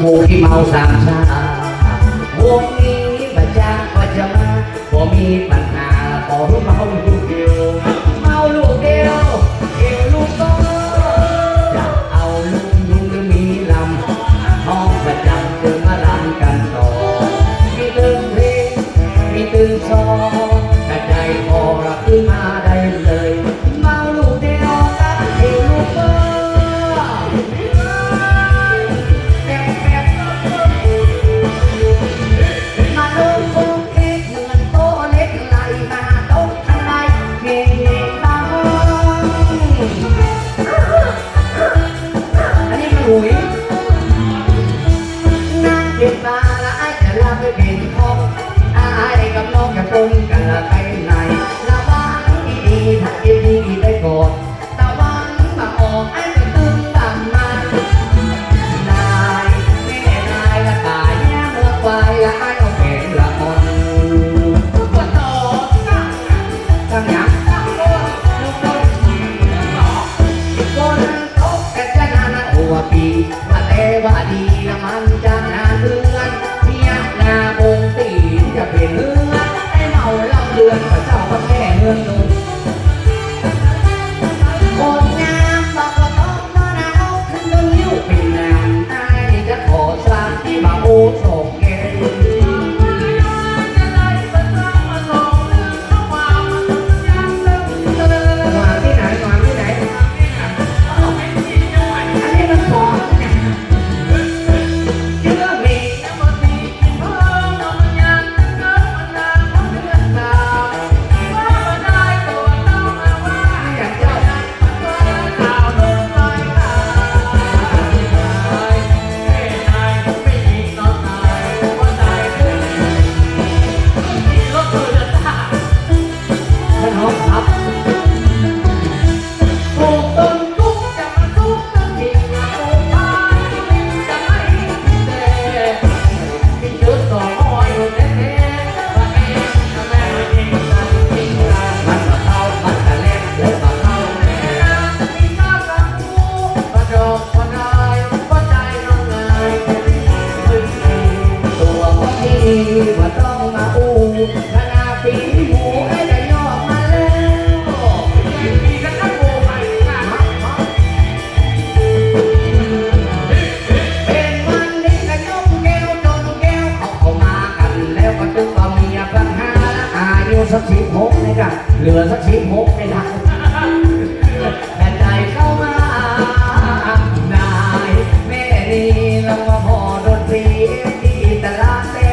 หมูที่เมาสามชาวงนี้ประจ้างก็จะมาบ่มีปัญหาบ่รู้มาเข้าดู ปุ๋ยนั่งเก็บมาและไอ้จะลาไปเด็ดคอ my old home. กนี่ค่ะเหลือสักชิ้นหกไม่ได้แต่ใจเข้ามาไายแม่ดีแล้วมาพอดนตรีที่ตลาดเต้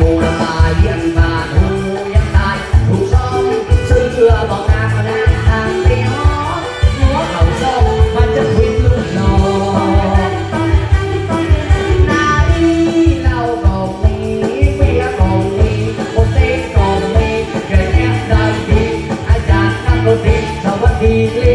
ดูละมาเยี่ Thank you.